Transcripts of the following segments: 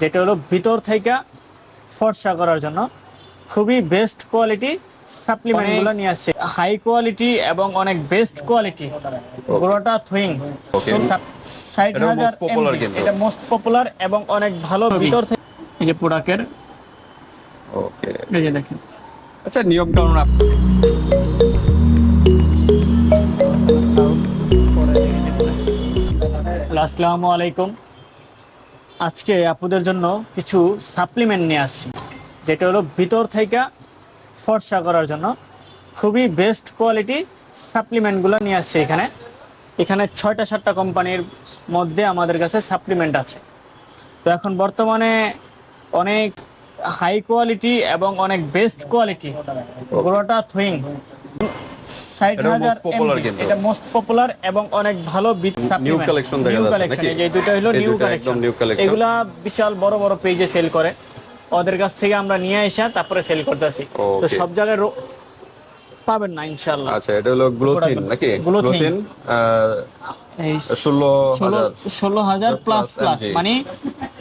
যেটা হলো ভিতর থেকে ফর্সা করার জন্য। খুবই বেস্ট কোয়ালিটি সাপ্লিমেন্টগুলো নিয়ে আসছে। হাই কোয়ালিটি এবং অনেক বেস্ট কোয়ালিটি গোড়াটা থুইং ষাট এটা হাজার মোস্ট পপুলার এবং অনেক ভালো ভিতর থেকে এই যে প্রোডাক্টের ওকে এই যে দেখেন। আচ্ছা নিয়ম কানুন আপ- আসসালামু আলাইকুম। আজকে আপুদের জন্য কিছু সাপ্লিমেন্ট নিয়ে আসছি। যেটা হলো ভিতর থেকে ফর্সা করার জন্য খুবই বেস্ট কোয়ালিটি সাপ্লিমেন্টগুলো নিয়ে আসছে এখানে। এখানে ছয়টা সাতটা কোম্পানির মধ্যে আমাদের কাছে সাপ্লিমেন্ট আছে। তো এখন বর্তমানে অনেক হাই কোয়ালিটি এবং অনেক বেস্ট কোয়ালিটি গোড়াটা থুইং হাজার। এটা মোস্ট পপুলার এবং অনেক ভালো বিট দেখা যাচ্ছে এই যে দুটো হলো নিউ কালেকশন একদম new collection। এগুলা বিশাল বড় বড় পেজে সেল করে। ওদের কাছ থেকে আমরা নিয়ে এসে তারপরে সেল করতেছি। তো সব জায়গায় পাবেন না ইনশাআল্লাহ। আচ্ছা এটা হলো গ্লোথিন নাকি? গ্লোথিন প্লাস প্লাস মানে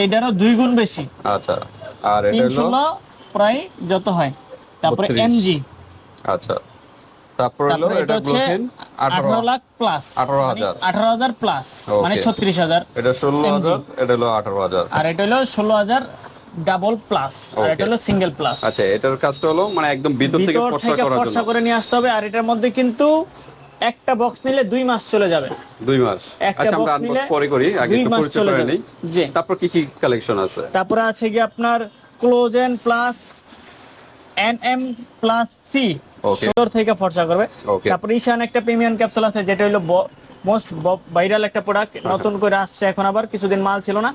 এইটারও দুই গুণ বেশি। আচ্ছা আর এটা হলো? প্রায় যত হয়। তারপরে 32 এমজি আচ্ছা। তারপর হলো এটা এটা হচ্ছে গ্লোথিন আঠারো আঠারো লাখ প্লাস 18,000 আঠারো হাজার প্লাস মানে এটা এটা হলো আর এটা হলো ডাবল প্লাস আর এটা হলো সিঙ্গেল প্লাস আচ্ছা এটার কাজটা হলো মানে একদম ভিতর থেকে ফর্সা করার ফর্সা করে নিয়ে আসতে হবে আর এটার মধ্যে কিন্তু একটা বক্স নিলে দুই মাস চলে যাবে। দুই মাস। একটা আচ্ছা আমরা আনবক্স পরে করি আগে একটু মাস পরিচয় চলে করে। নিই। জি। তারপর কি কি কালেকশন আছে? তারপরে আছে কি আপনার collagen plus N M plus C সদর থেকে ফর্সা করবে. তারপরে ঈশান একটা প্রিমিয়াম ক্যাপসুল আছে যেটা হলো মোস্ট ভাইরাল একটা প্রোডাক্ট নতুন করে আসছে এখন আবার কিছুদিন মাল ছিল না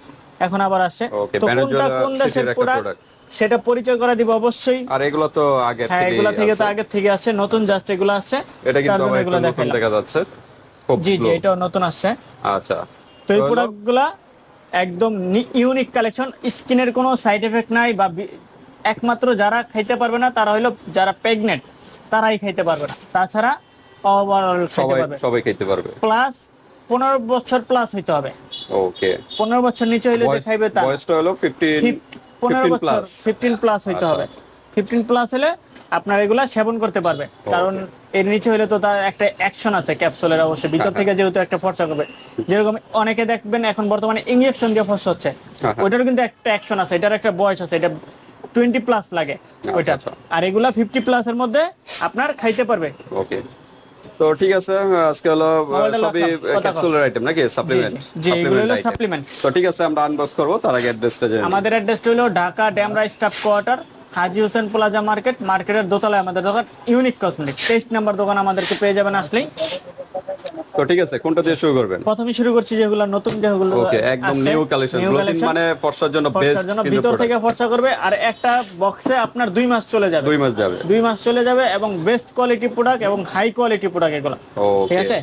এখন আবার আসছে। তো কোনটা কোন দেশের প্রোডাক্ট সেটা পরিচয় করে দিব অবশ্যই। আর এগুলো তো আগে হ্যাঁ এগুলা থেকে তো আগে থেকে আসছে নতুন জাস্ট এগুলো আসছে। এটা কিন্তু আবার এগুলো দেখা যাচ্ছে। জি জি এটাও নতুন আসছে। আচ্ছা। তো এই প্রোডাক্টগুলা একদম ইউনিক কালেকশন স্কিনের কোনো সাইড এফেক্ট নাই বা একমাত্র যারা খাইতে পারবে না তারা হলো যারা প্রেগনেন্ট তারাই খাইতে পারবে না। তাছাড়া ওভারঅল সবাই সবাই খেতে পারবে। প্লাস পনেরো বছর প্লাস হইতে হবে। ওকে। পনেরো বছর নিচে হইলে যে খাইবে তা বয়সটা হলো 15 পনেরো 15 বছর প্লাস ফিফটিন প্লাস হইতে আচ্ছা। হবে। ফিফটিন প্লাস হলে আপনার এগুলা সেবন করতে পারবে। কারণ এর নিচে হলে তো তার একটা অ্যাকশন আছে ক্যাপসুলের অবশ্যই। ভিতর থেকে যেহেতু একটা ফর্সা করবে। যেরকম অনেকে দেখবেন এখন বর্তমানে ইঞ্জেকশন দিয়ে ফর্সা হচ্ছে। হ্যাঁ, হ্যাঁ। ওইটারও কিন্তু একটা অ্যাকশন আছে। এটার একটা বয়স আছে। এটা টোয়েন্টি প্লাস লাগে ওইটা আচ্ছা। আর এগুলা ফিফটি প্লাসের মধ্যে আপনার খাইতে পারবে ওকে তো ঠিক আছে আজকে হলো সবই। ক্যাপসুলের আইটেম নাকি সাপ্লিমেন্ট জি, এগুলো হলো supplement। তো ঠিক আছে আমরা আনবক্স করব তার আগে অ্যাড্রেসটা জেনে। আমাদের অ্যাড্রেসটা হলো Dhaka Demra staff quarter Haji Hossain plaza market মার্কেটের দোতলায় আমাদের দোকান ইউনিক কসমেটিক তেইশ নাম্বার দোকান আমাদেরকে পেয়ে যাবেন আসলেই তো ঠিক আছে কোনটা দিয়ে শুরু করবেন? প্রথমে শুরু করছি যেগুলো নতুন যেগুলো ওকে একদম নিউ কালেকশন collection, মানে ফর্সার জন্য বেস্ট জন্য ভিতর থেকে ফর্সা করবে আর একটা বক্সে আপনার দুই মাস চলে যাবে। দুই মাস যাবে। দুই মাস চলে যাবে এবং বেস্ট কোয়ালিটি প্রোডাক্ট এবং হাই কোয়ালিটি প্রোডাক্ট এগুলো। ঠিক আছে?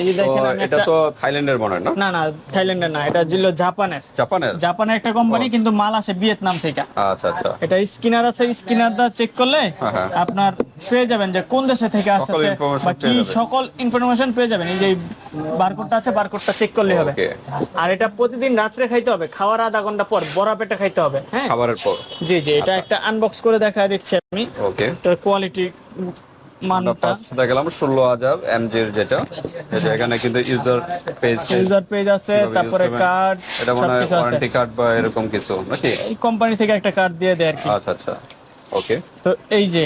এই যে দেখেন এটা তো থাইল্যান্ডের মনে না? না না থাইল্যান্ডের না এটা ছিল জাপানের। জাপানের? জাপানের একটা কোম্পানি কিন্তু মাল আসে ভিয়েতনাম থেকে। আচ্ছা আচ্ছা। এটা স্ক্যানার আছে চেক করলে হ্যাঁ, হ্যাঁ। আপনার পেয়ে যাবেন যে কোন দেশে থেকে আসছে বা কি সকল ইনফরমেশন পেয়ে যাবেন। এই যে বারকোডটা আছে বারকোডটা চেক করলে হবে। আর এটা প্রতিদিন রাত্রে খাইতে হবে খাওয়ার আধা ঘণ্টা পর বড়া পেটে খাইতে হবে হ্যাঁ? খাবারের পর। জি জি এটা একটা আনবক্স করে দেখা দিচ্ছি আমি। ওকে এটার কোয়ালিটি মানটা। ফার্স্ট দেখালাম ষোলো হাজার এমজির যেটা। এই যে এখানে কিন্তু ইউজার পেজ ইউজার পেজ আছে তারপরে কার্ড এটা মনে হয় ওয়ারেন্টি কার্ড বা এরকম কিছু নাকি? এই কোম্পানি থেকে একটা কার্ড দিয়ে দেয় আর কি। আচ্ছা আচ্ছা। ওকে তো এই যে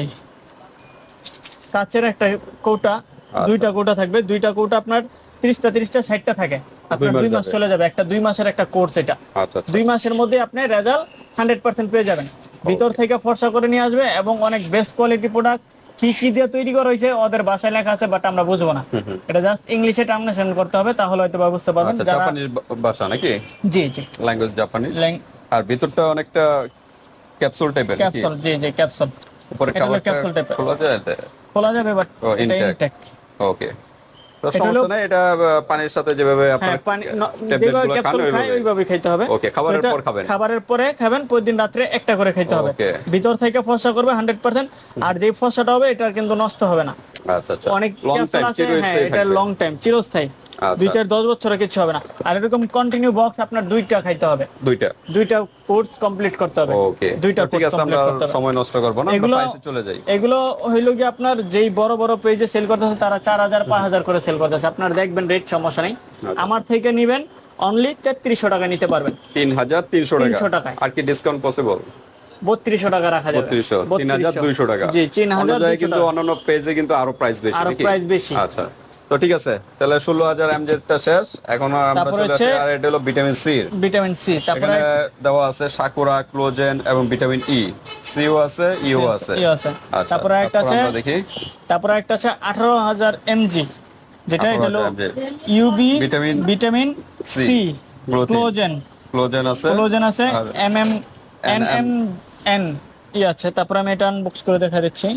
কাচের একটা কৌটা আচ্ছা। দুইটা কৌটা থাকবে। দুইটা কৌটা আপনার তিরিশটা তিরিশটা ষাটটা থাকে। আপনার দুই মাস চলে যাবে। একটা দুই মাসের একটা কোর্স এটা। আচ্ছা আচ্ছা। দুই মাসের মধ্যে আপনি রেজাল্ট হান্ড্রেড পার্সেন্ট পেয়ে যাবেন। ভিতর থেকে ফর্সা করে নিয়ে আসবে এবং অনেক বেস্ট কোয়ালিটি প্রোডাক্ট কি কি দিয়ে তৈরি করা হয়েছে ওদের ভাষায় লেখা আছে বাট আমরা বুঝব না। এটা জাস্ট ইংলিশে ট্রান্সলেশন করতে হবে তাহলে হয়তো বুঝতে পারবেন আচ্ছা জাপানিজ ভাষা নাকি? জি জি। ল্যাঙ্গুয়েজ জাপানি আর ভিতরটা অনেকটা ক্যাপসুল টাইপের ক্যাপসুল জি জি ক্যাপসুল উপরে ক্যাপসুল type-এর। খোলা যায় খোলা যাবে বাট এটা ইনটেক ওকে সমস্যা নাই এটা পানির সাথে যেভাবে আপনার হ্যাঁ ওইভাবে। খেতে হবে খাবারের পর খাবেন। খাবারের পরে খাবেন প্রতিদিন রাত্রে একটা করে খাইতে হবে ভিতর থেকে ফসা করবে হান্ড্রেড পার্সেন্ট আর যে ফসাটা হবে এটা কিন্তু নষ্ট হবে না আচ্ছা আচ্ছা। অনেক লং ক্যাপসুল টাইম আছে হ্যাঁ এটা লং টাইম চিরস্থায়ী। আচ্ছা। দুই চার দশ বছরে কিছু হবে না। আর এরকম কন্টিনিউ বক্স আপনার দুইটা খাইতে হবে। দুইটা। দুইটা কোর্স কমপ্লিট করতে হবে। ওকে দুইটা ঠিক কোর্স আছে আমরা কমপ্লিট সময় নষ্ট করব না আমরা এগুলো- প্রাইসে চলে যাই। এগুলো হইল কি আপনার যেই বড় বড় পেজে সেল করতেছে তারা চার হাজার পাঁচ হাজার করে সেল করতেছে। আপনার দেখবেন রেট সমস্যা নেই। আমার থেকে নিবেন অনলি তেত্রিশশো টাকা নিতে পারবেন। তিন হাজার তিনশো 300 টাকা। আর কি ডিসকাউন্ট পসিবল বত্রিশশো টাকা রাখা যাবে। বত্রিশশো তিন হাজার দুইশো টাকা। জি তিন হাজার অন্য জায়গায় দুইশো কিন্তু অন্যান্য পেজে কিন্তু আরও প্রাইস বেশি আরও price বেশি। আচ্ছা তো ঠিক আছে তাহলে ষোলো হাজার এমজেডটা শেষ। এখন আমরা চলে আসি আর এটা হলো ভিটামিন সি ভিটামিন সি তারপরে দেওয়া আছে সাকুরা ক্লোজেন এবং ভিটামিন ই সিও আছে ইও আছে। ই আছে। আচ্ছা তারপরে একটা আছে দেখি। তারপরে একটা আছে আঠারো হাজার এমজি যেটা এটা হলো 18,000 UV vitamin vitamin C collagen collagen আছে। কোলোজেন আছে এম এম এন ই আছে তারপর আমি এটা আনবক্স করে দেখা দিচ্ছি।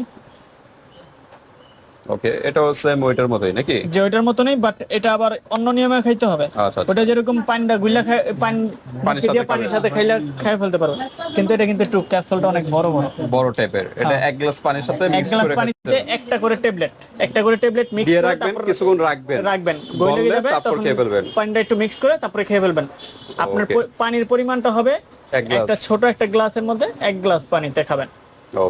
ওকে এটাও সেম ওইটার মতোই নাকি? যে ওইটার মতনই বাট এটা আবার অন্য নিয়মে খাইতে হবে। আচ্ছা আচ্ছা। ওটা যেরকম পানিটা গুইলা খাই পানি পানির দিয়ে সাথে পানির সাথে খাইলে খাই ফেলতে পারবে। কিন্তু এটা কিন্তু টু ক্যাপসুলটা অনেক বড় বড়। বড় টাইপের এটা এক গ্লাস পানির সাথে হ্যাঁ। এক মিক্স গ্লাস করে পানিতে একটা করে ট্যাবলেট একটা করে ট্যাবলেট মিক্স করে রাখবেন কিছুক্ষণ রাখবেন। রাখবেন। গলে গললে যাবে তারপর খেয়ে ফেলবেন। পানিটা একটু মিক্স করে তারপরে খেয়ে ফেলবেন। আপনার পানির পরিমাণটা হবে এক। একটা ছোট একটা গ্লাসের মধ্যে এক গ্লাস পানিতে খাবেন।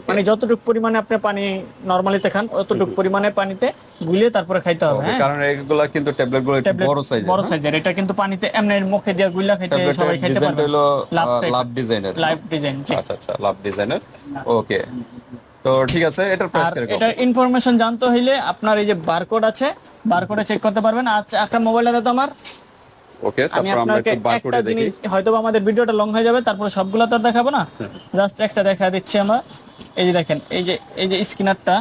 মানে যতটুকু পরিমাণে আপনি পানি নরমালিতে খান অতটুকু পরিমাণে পানিতে গুলিয়ে তারপরে খাইতে হবে হ্যাঁ? কারণ এগুলা কিন্তু ট্যাবলেটগুলো একটু বড় সাইজের বড় সাইজের এটা কিন্তু পানিতে এমনি মুখে দিয়ে গুলা খাইতে সবাই খাইতে পারবে। হলো লাভ লাভ ডিজাইনের লাইভ ডিজাইন আচ্ছা আচ্ছা লাভ ডিজাইনের ওকে তো ঠিক আছে এটার প্রাইস আর কীরকম? এটার ইনফরমেশন জানতে হইলে আপনার এই যে বারকোড আছে বারকোডে চেক করতে পারবেন। আচ্ছা একটা মোবাইলটা তো আমার ওকে তারপর আমরা একটু বারকোডে একটা দেখি। হয়তো আমাদের ভিডিওটা লং হয়ে যাবে তারপরে সবগুলো তো আর দেখাবো না। জাস্ট একটা দেখা দিচ্ছি আমরা। এই যে দেখেন এই যে এই যে স্ক্যানারটা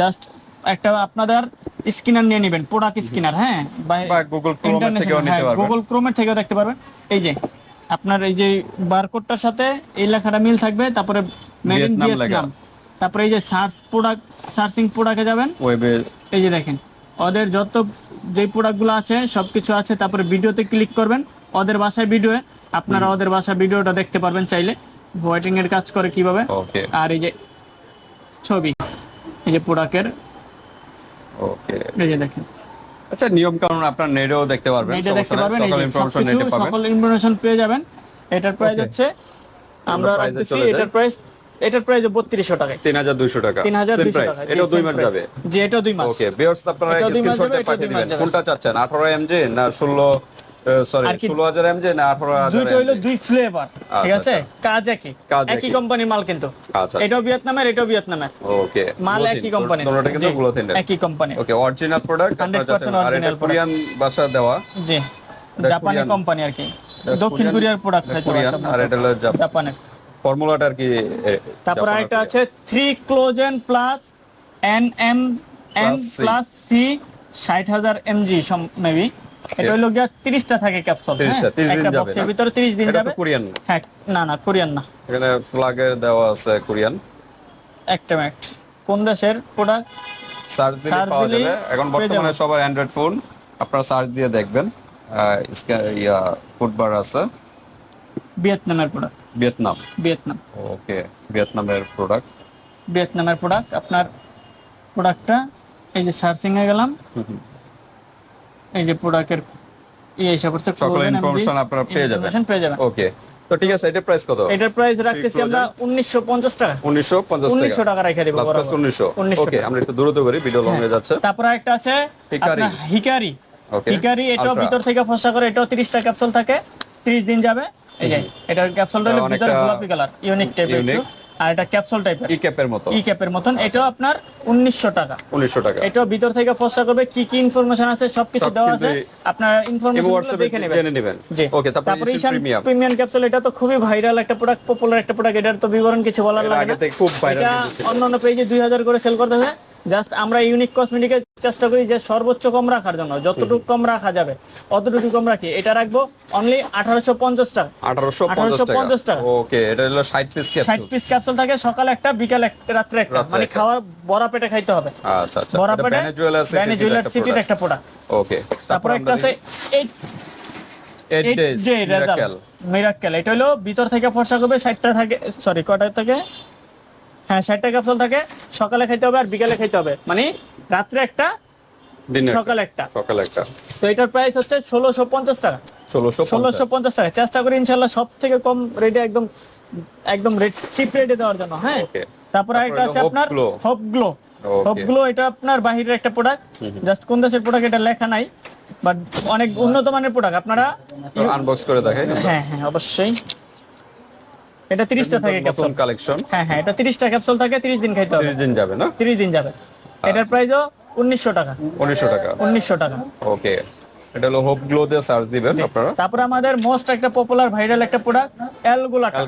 জাস্ট একটা আপনাদের স্ক্যানার নিয়ে নেবেন প্রোডাক্ট স্ক্যানার হ্যাঁ? বা Google Chrome থেকেও নিতে পারবেন। গুগল ক্রোমের থেকেও দেখতে পারবেন। এই যে আপনার এই যে বারকোডটার সাথে এই লেখাটা মিল থাকবে তারপরে। ভিয়েতনাম তারপরে এই যে সার্চ প্রোডাক্ট সার্চিং প্রোডাক্টে যাবেন। ওয়েবে এই যে দেখেন ওদের যত যে প্রোডাক্টগুলো আছে সবকিছু আছে তারপরে ভিডিওতে ক্লিক করবেন। ওদের বাসায় ভিডিও আপনারা ওদের বাসায় ভিডিওটা দেখতে পারবেন চাইলে। হোয়াইটিং এর কাজ করে কীভাবে? আর এই যে ছবি এই যে প্রোডাক্টের ওকে। এই যে দেখেন। আচ্ছা নিয়ম কানুন আপনার নেটেও দেখতে পারবেন এটা দেখতে পারবেন সকল ইনফরমেশন নেটে পাবেন। সকল ইনফরমেশন পেয়ে যাবেন। এটার প্রাইস হচ্ছে আমরা আমরা রাখতেছি এটার প্রাইস এটার প্রাইস বত্রিশশো টাকায়। তিন হাজার দুইশো টাকা। তিন হাজার Same দুইশো price। টাকা এটাও দুই মাস যাবে। যে এটাও দুই মাস। ওকে বিয়ার্স আপনারা স্ক্রিনশটে পাঠিয়ে দিবেন। কোনটা চাচ্ছেন? 18 এমজি না 16 সরি 16000 এমজি না 18000 দুইটা হইল দুই ফ্লেভার ঠিক আচ্ছা, আছে? কাজ একই। একই একই। কোম্পানি মাল কিন্তু। আচ্ছা এটাও ভিয়েতনামের এটাও ভিয়েতনামের। ওকে মাল একই কোম্পানি তোমরা কিন্তু গ্লোথিন একই কোম্পানি ওকে অরিজিনাল প্রোডাক্ট আপনারা 100% চাচ্ছেন। আর এটা original কোরিয়ান ভাষা দেওয়া। জি জাপানি কোম্পানি আর কি। দক্ষিণ কোরিয়ার প্রোডাক্ট আর এটা হলো জাপান জাপানের ফর্মুলাটা আর কি তারপর আরেকটা আছে three collagen plus N M N plus C ষাট হাজার এমজি মেবি এটা হইল গিয়া তিরিশটা থাকে ক্যাপসুল 30টা, 30 দিন একটা বক্সের? ভিতরে তিরিশ দিন যাবে। কোরিয়ান হ্যাঁ না না কোরিয়ান না। এখানে ফ্ল্যাগে দেওয়া আছে কোরিয়ান একটা মিনিট কোন দেশের প্রোডাক্ট সার্চ দিলে পাওয়া যাবে। এখন বর্তমানে সবার অ্যান্ড্রয়েড ফোন আপনারা সার্চ দিয়ে দেখবেন। ইয়া ফুটবার আছে। ভিয়েতনামের প্রোডাক্ট ভিয়েতনাম ভিয়েতনাম ওকে ভিয়েতনামের প্রোডাক্ট ভিয়েতনামের প্রোডাক্ট আপনার প্রোডাক্টটা এই যে সার্চিং এ গেলাম। এই যে প্রোডাক্টের ইয়ে হিসাব করছে সকল MGs, আপনারা পেয়ে যাবেন। information পেয়ে যাবেন। ওকে তো ঠিক আছে এটার প্রাইস কত? এটার প্রাইস রাখতেছি আমরা উনিশশো পঞ্চাশ টাকা। উনিশশো পঞ্চাশ উনিশশো টাকা রেখে দেবো। উনিশশো। 1900 ওকে আমরা একটু দ্রুত করি ভিডিও লং হয়ে। যাচ্ছে। তারপর একটা আছে হিকারি। হিকারি এটাও ভিতর থেকে ফসা করে এটাও তিরিশটা ক্যাপসুল থাকে। তিরিশ দিন যাবে। এই যে এটার ক্যাপসুলটা হলো ভিতরে গোলাপি কালার ইউনিক টাইপের একটু। আর এটা ক্যাপসুল টাইপের ই ক্যাপের মতো ই ক্যাপের মতন। এটাও আপনার উনিশশো টাকা। উনিশশো টাকা। এটাও ভিতর থেকে ফসা করবে। কি কি ইনফরমেশন আছে? সবকিছু সব দেওয়া আছে। আপনার ইনফরমেশন দেখে নেবেন। জেনে নেবেন। জি। ওকে তারপর ঈশান প্রিমিয়াম প্রিমিয়াম ক্যাপসুল এটা তো খুবই ভাইরাল একটা প্রোডাক্ট পপুলার একটা প্রোডাক্ট এটার তো বিবরণ কিছু বলার লাগে না। খুব কিন্তু ছিল। অন্যান্য পেজে দুই হাজার করে সেল করতেছে। জাস্ট আমরা ইউনিক কসমেটিকের চেষ্টা করি যে সর্বোচ্চ কম রাখার জন্য যতটুকু কম রাখা যাবে অতটুকু কম রাখি। এটা রাখব অনলি আঠারোশো পঞ্চাশ টাকা। আঠারোশো 1850 টাকা। ওকে এটা হলো ষাট পিস ষাট পিস ক্যাপসুল থাকে সকালে একটা বিকালে একটা রাত্রে একটা। মানে একটা। খাওয়ার বড়া পেটে খাইতে হবে। আচ্ছা আচ্ছা। বড়া পেটে ব্যানে জুয়েলার সিটির একটা প্রোডাক্ট ওকে তারপরে একটা আছে এইট 8 এইট ডেজ মিরাক্কেল এটা হলো ভিতর থেকে ফর্সা করবে ষাটটা থাকে সরি কটা থাকে? হ্যাঁ ষাটটা ক্যাপসুল থাকে সকালে খাইতে হবে আর বিকালে খাইতে হবে। মানে রাত্রে একটা সকালে একটা। সকালে একটা। তো এটার প্রাইস হচ্ছে ষোলোশো পঞ্চাশ টাকা। ষোলোশো পঞ্চাশ। টাকা। চেষ্টা করি ইনশাল্লাহ সব থেকে কম রেটে একদম একদম রেট চিপ রেটে দেওয়ার জন্য হ্যাঁ? তারপরে একটা আছে আপনার হপ গ্লো হপ গ্লো এটা আপনার বাহিরের একটা প্রোডাক্ট জাস্ট কোন দেশের প্রোডাক্ট এটা লেখা নাই বাট অনেক উন্নত মানের প্রোডাক্ট আপনারা আনবক্স করে দেখাই। হ্যাঁ হ্যাঁ অবশ্যই। এটা তিরিশটা থাকে ক্যাপসুল নতুন কালেকশন হ্যাঁ হ্যাঁ এটা তিরিশটা ক্যাপসুল থাকে তিরিশ দিন খাইতে হবে। তিরিশ দিন যাবে না? তিরিশ দিন যাবে। এটার প্রাইসও উনিশশো টাকা। উনিশশো টাকা। উনিশশো টাকা। ওকে এটা হলো হোপ গ্লো দিয়ে সার্চ দিবেন আপনারা। তারপরে আমাদের মোস্ট একটা পপুলার ভাইরাল একটা প্রোডাক্ট অ্যালগুলাটা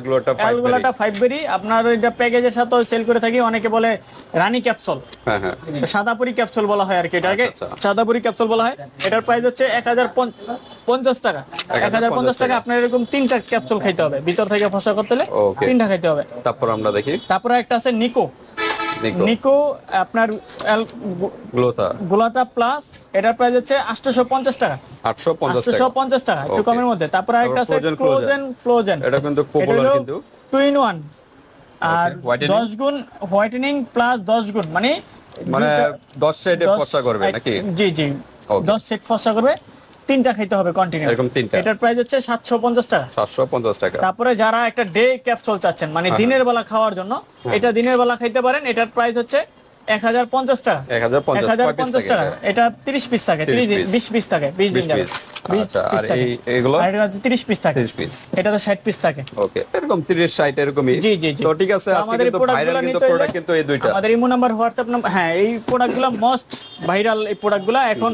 অ্যালগুলাটা ফাইভ বেরি আপনার ওইটা প্যাকেজের সাথে সেল করে থাকি অনেকে বলে রানী ক্যাপসুল হ্যাঁ হ্যাঁ। সাদাপুরি ক্যাপসুল বলা হয় আর কি এটাকে আচ্ছা, আচ্ছা। সাদাপুরি ক্যাপসুল বলা হয়। এটার প্রাইস হচ্ছে এক হাজার পঞ্চাশ টাকা। এক হাজার পঞ্চাশ টাকা আপনার এরকম তিনটা ক্যাপসুল খাইতে হবে। ভিতর থেকে ফসা করতে হলে তিনটা খাইতে হবে। তারপর আমরা দেখি। তারপরে একটা আছে নিকো নিকো আপনার অ্যাল- গু- গ্লোটা। গোলাটা প্লাস এটার প্রাইস হচ্ছে আটশোশো পঞ্চাশ টাকা। আটশো পঞ্চাশ আটশোশো টাকা পঞ্চাশ টাকা একটু কমের মধ্যে। তারপরে একটা আছে ফ্রোজেন ফ্রোজেন এটা কিন্তু পপুলার কিন্তু। টু ইন ওয়ান আর whitening? দশ গুণ হোয়াইটেনিং প্লাস দশ গুণ মানে মানে দুইটা- দশ সাইডে দশ- ফর্সা করবে নাকি? জি জি। Okay. দশ সেট ফসা করবে। তিনটা খাইতে হবে কন্টিনিউ এরকম তিনটা। এটার প্রাইস হচ্ছে সাতশো পঞ্চাশ টাকা। সাতশো পঞ্চাশ টাকা। তারপরে যারা একটা ডে ক্যাপসুল চাচ্ছেন মানে হ্যাঁ, দিনের বেলা খাওয়ার জন্য এটা দিনের বেলা খাইতে পারেন এটার প্রাইস হচ্ছে এক হাজার পঞ্চাশ টাকা। এক হাজার এক পঞ্চাশ হাজার কয় piece পঞ্চাশ থাকে। টাকা। এটা? এটা তিরিশ পিস থাকে 30 দিন piece। বিশ পিস থাকে বিশ দিন যাবে। আচ্ছা, আর এই- এগুলো? আর এটা তিরিশ পিস থাকে। তিরিশ পিস এটাতে ষাট পিস থাকে। ওকে এরকম তিরিশ ষাট এরকমই। জি জি জি। তো ঠিক আছে আজকে আমাদের কিন্তু ভাইরাল কিন্তু প্রোডাক্ট কিন্তু এই দুইটা। আমাদের ইমো নাম্বার হোয়াটসঅ্যাপ নাম্বার হ্যাঁ এই প্রোডাক্টগুলো মোস্ট ভাইরাল এই প্রোডাক্টগুলো এখন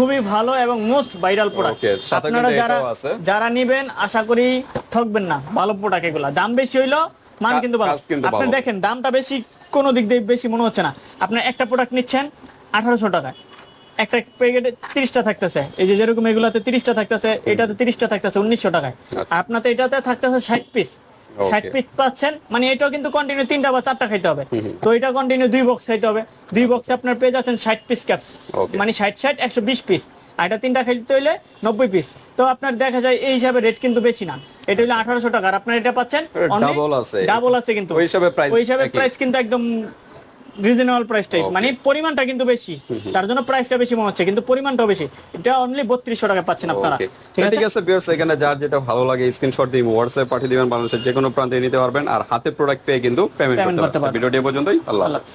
খুবই ভালো এবং মোস্ট ভাইরাল প্রোডাক্ট আপনারা যারা যারা নিবেন আশা করি ঠকবেন না। ভালো প্রোডাক্ট এগুলো। দাম বেশি হইল মান কিন্তু ভালো। আপনি দেখেন দামটা বেশি কোনো দিক দিয়ে বেশি মনে হচ্ছে না। আপনার একটা প্রোডাক্ট নিচ্ছেন আঠারোশো টাকায়। একটা প্যাকেটে তিরিশটা থাকতেছে। এই যে যেরকম এগুলাতে তিরিশটা থাকতেছে এটাতে তিরিশটা থাকতেছে উনিশশো টাকায়। আচ্ছা। আপনাতে এটাতে থাকতেছে ষাট পিস ষাট. পিস পাচ্ছেন মানে এটাও কিন্তু কন্টিনিউ তিনটা বা চারটা খাইতে হবে। তো এটা কন্টিনিউ দুই বক্স খাইতে হবে। দুই বক্সে আপনার পেয়ে যাচ্ছেন ষাট পিস ক্যাপস মানে ষাট ষাট একশো বিশ পিস আর এটা তিনটা খাইতে হইলে নব্বই পিস তো আপনার দেখা যায় এই হিসাবে রেট কিন্তু বেশি না। এটা হলো আঠারোশো টাকা। আর আপনার এটা পাচ্ছেন ডাবল আছে। ডাবল আছে কিন্তু। ওই হিসাবে price ওই হিসাবে প্রাইস কিন্তু একদম রিজনেবল প্রাইস টাইপ মানে পরিমাণটা কিন্তু বেশি। তার জন্য প্রাইসটা বেশি মনে হচ্ছে কিন্তু পরিমাণটা বেশি। এটা অনলি বত্রিশশো টাকা পাচ্ছেন আপনারা। ঠিক আছে? ঠিক আছে ভিউয়ার্স এখানে যার যেটা ভালো লাগে স্ক্রিনশট দিয়ে হোয়াটসঅ্যাপ পাঠিয়ে দিবেন বাংলাদেশের যে কোনো প্রান্তে নিতে পারবেন আর হাতে প্রোডাক্ট পেয়ে কিন্তু পেমেন্ট করতে পারবেন। ভিডিওটি পর্যন্তই আল্লাহ। হাফেজ।